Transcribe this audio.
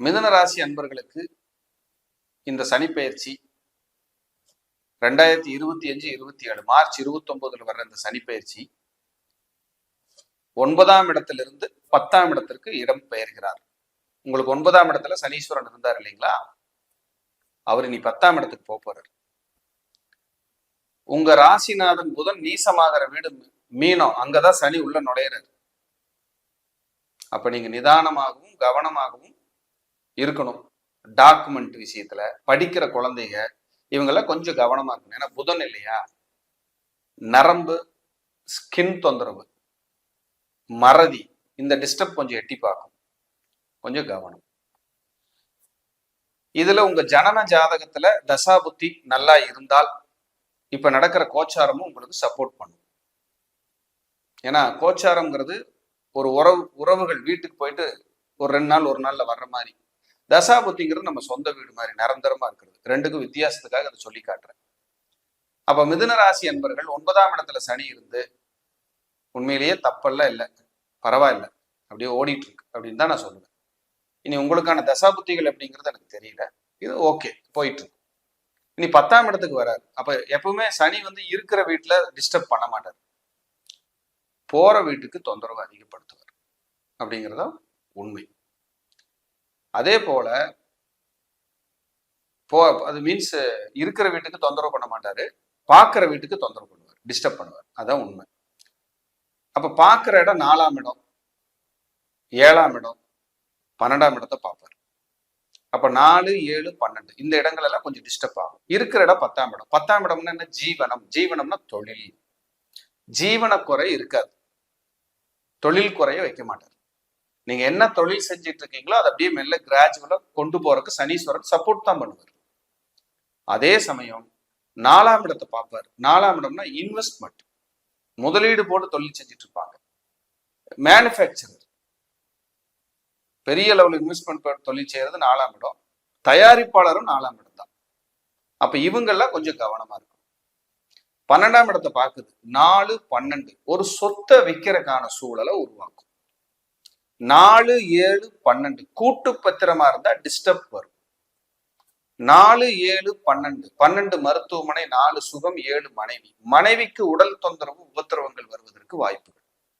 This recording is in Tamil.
மிதன ராசி அன்பர்களுக்கு இந்த சனிப்பெயர்ச்சி ரெண்டாயிரத்தி இருபத்தி அஞ்சு இருபத்தி ஏழு மார்ச் இருபத்தி ஒன்பதுல வர்ற இந்த சனிப்பெயர்ச்சி ஒன்பதாம் இடத்திலிருந்து பத்தாம் இடத்திற்கு இடம் பெயர்கிறார். உங்களுக்கு ஒன்பதாம் இடத்துல சனீஸ்வரன் இருந்தார் இல்லைங்களா? அவர் இனி பத்தாம் இடத்துக்கு போக போறார். உங்க ராசிநாதன் புதன் நீசமாகிற வீடு மீனம். அங்கதான் சனி உள்ள நுழையிறாரு. அப்ப நீங்க நிதானமாகவும் கவனமாகவும் இருக்கணும். டாக்குமெண்ட் விஷயத்துல படிக்கிற குழந்தைங்க இவங்கெல்லாம் கொஞ்சம் கவனமா இருக்கணும். ஏன்னா புதன் இல்லையா? நரம்பு ஸ்கின் தொந்தரவு மறதி இந்த டிஸ்டர்ப் கொஞ்சம் எட்டி பார்க்கும். கொஞ்சம் கவனம். இதுல உங்க ஜனன ஜாதகத்துல தசாபுத்தி நல்லா இருந்தால் இப்ப நடக்கிற கோச்சாரமும் உங்களுக்கு சப்போர்ட் பண்ணும். ஏன்னா கோச்சாரம்ங்கிறது ஒரு உறவு உறவுகள் வீட்டுக்கு போயிட்டு ஒரு ரெண்டு நாள் ஒரு நாள்ல வர்ற மாதிரி. தசாபுத்திங்கிறது நம்ம சொந்த வீடு மாதிரி நிரந்தரமா இருக்கிறது. ரெண்டுக்கும் வித்தியாசத்துக்காக அதை சொல்லி காட்டுறேன். அப்ப மிதுன ராசி என்பர்கள் ஒன்பதாம் இடத்துல சனி இருந்து உண்மையிலேயே தப்பெல்லாம் இல்லை. பரவாயில்ல. அப்படியே ஓடிட்டு இருக்கு அப்படின்னு தான் நான் சொல்லுவேன். இனி உங்களுக்கான தசாபுத்திகள் அப்படிங்கிறது எனக்கு தெரியல. இது ஓகே போயிட்டு இருக்கு இனி பத்தாம் இடத்துக்கு வராரு. அப்ப எப்பவுமே சனி வந்து இருக்கிற வீட்டுல டிஸ்டர்ப் பண்ண மாட்டார். போற வீட்டுக்கு தொந்தரவு அதிகப்படுத்துவார். அப்படிங்கிறதும் உண்மை. அதே போல போ அது மீன்ஸ் இருக்கிற வீட்டுக்கு தொந்தரவு பண்ண மாட்டாரு. பார்க்குற வீட்டுக்கு தொந்தரவு பண்ணுவார். டிஸ்டர்ப் பண்ணுவார். அதான் உண்மை. அப்ப பார்க்குற இடம் நாலாம் இடம் ஏழாம் இடம் பன்னெண்டாம் இடத்தை பார்ப்பார். அப்ப நாலு ஏழு பன்னெண்டு இந்த இடங்கள் எல்லாம் கொஞ்சம் டிஸ்டர்ப் ஆகும். இருக்கிற இடம் பத்தாம் இடம். பத்தாம் இடம்னா என்ன? ஜீவனம். ஜீவனம்னா தொழில். ஜீவன குறை இருக்காது. தொழில் குறைய வைக்க மாட்டார். நீங்க என்ன தொழில் செஞ்சுட்டு இருக்கீங்களோ அதை அப்படியே மெல்ல கிராஜுவலா கொண்டு போறதுக்கு சனீஸ்வரன் சப்போர்ட் தான் பண்ணுவார். அதே சமயம் நாலாம் இடத்தை பார்ப்பார். நாலாம் இடம்னா இன்வெஸ்ட்மெண்ட் முதலீடு போட்டு தொழில் செஞ்சுட்டு இருப்பாங்க மேனுஃபேக்சரர் பெரிய லெவல் இன்வெஸ்ட்மெண்ட் தொழில் செய்யறது நாலாம் இடம். தயாரிப்பாளரும் நாலாம் இடம் தான். அப்ப இவங்கெல்லாம் கொஞ்சம் கவனமா இருக்கும் பன்னெண்டாம் இடத்தை பார்க்குது. நாலு பன்னெண்டு. ஒரு சொத்தை விற்கிறக்கான சூழலை உருவாக்கும். நாலு ஏழு பன்னெண்டு. கூட்டு பத்திரமா இருந்தா டிஸ்டர்ப் வரும். நாலு ஏழு பன்னெண்டு. பன்னெண்டு மருத்துவமனை நாலு சுகம் ஏழு மனைவி. மனைவிக்கு உடல் தொந்தரவு உபத்திரவங்கள் வருவதற்கு வாய்ப்புகள்.